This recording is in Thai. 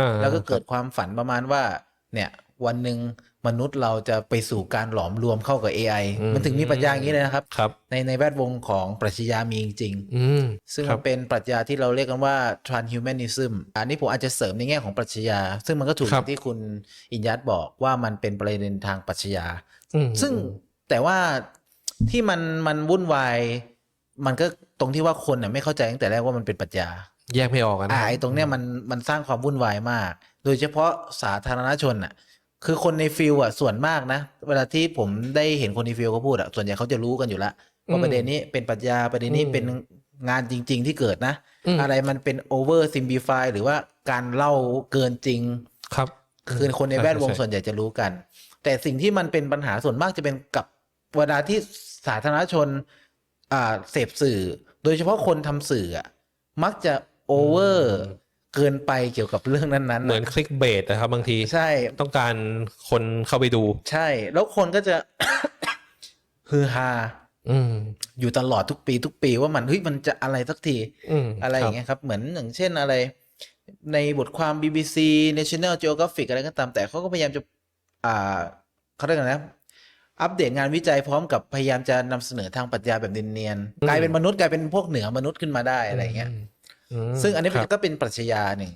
อ่าแล้วก็เกิดความฝันประมาณว่า เนี่ยวันหนึ่งมนุษย์เราจะไปสู่การหลอมรวมเข้ากับ AI อืมมันถึงมีปรัชญาอย่างนี้เลยนะครับครับในในแวดวงของปรัชญามีจริงอืมๆซึ่งครัมับนเป็นปรัชญาที่เราเรียกกันว่า transhumanism อันนี้ผมอาจจะเสริมในแง่ของปรัชญา ซึ่งมันก็ถูกครับที่คุณอินยัตบอกว่ามันเป็นประเด็นทางปรัชญาอืมซึ่งแต่ว่าที่มันมันวุ่นวาย มันก็ตรงที่ว่าคนน่ะไม่เข้าใจตั้งแต่แรกว่ามันเป็นปรัชญา แยกไม่ออกกันนะอ่าไอ้ตรงเนี้ยมันมันสร้างความวุ่นวายมาก โดยเฉพาะสาธารณชนอะ คือคนในฟิลอะส่วนมากนะ เวลาที่ผมได้เห็นคนในฟิลเขาพูดอะส่วนใหญ่เขาจะรู้กันอยู่แล้วว่าประเด็นนี้เป็นปรัชญาประเด็นนี้เป็นงานจริง ๆ ที่เกิดนะมอะไรมันเป็นโอเวอร์ซิม l ิฟายหรือว่าการเล่าเกินจริงครับ คือคนในแวดวงใช่ใช่ส่วนใหญ่จะรู้กัน แต่สิ่งที่มันเป็นปัญหาส่วนมากจะเป็นกับเวลาที่สาธารณชนอ่าเสพสื่อ โดยเฉพาะคนทำสื่ออะมักจะ โอเวอร์เกินไปเกี่ยวกับเรื่องนั้นๆเหมือนคลิกเบสนะครับบางทีใช่ต้องการคนเข้าไปดู ใช่ แล้วคนก็จะฮือฮาอืมอยู่ตลอดทุกปีทุกปีว่ามันเฮ้ยมันจะอะไรสักทีอืมอะไรอย่างคบเงี้ยครับ เหมือนอย่างเช่นอะไร ในบทความ BBC National Geographic อะไรก็ตามแต่เขาก็พยายามจะ อ่าเขาเรียกอะไรนะอัปเดตงานวิจัยพร้อมกับพยายามจะนำเสนอทางปรัชญาแบบเนียนๆกลายเป็นมนุษย์กลายเป็นพวกเหนือมนุษย์ขึ้นมาได้อะไรอย่างเงี้ยม ซึ่งอันนี้ครับก็เป็นปรัชญาหนึ่ง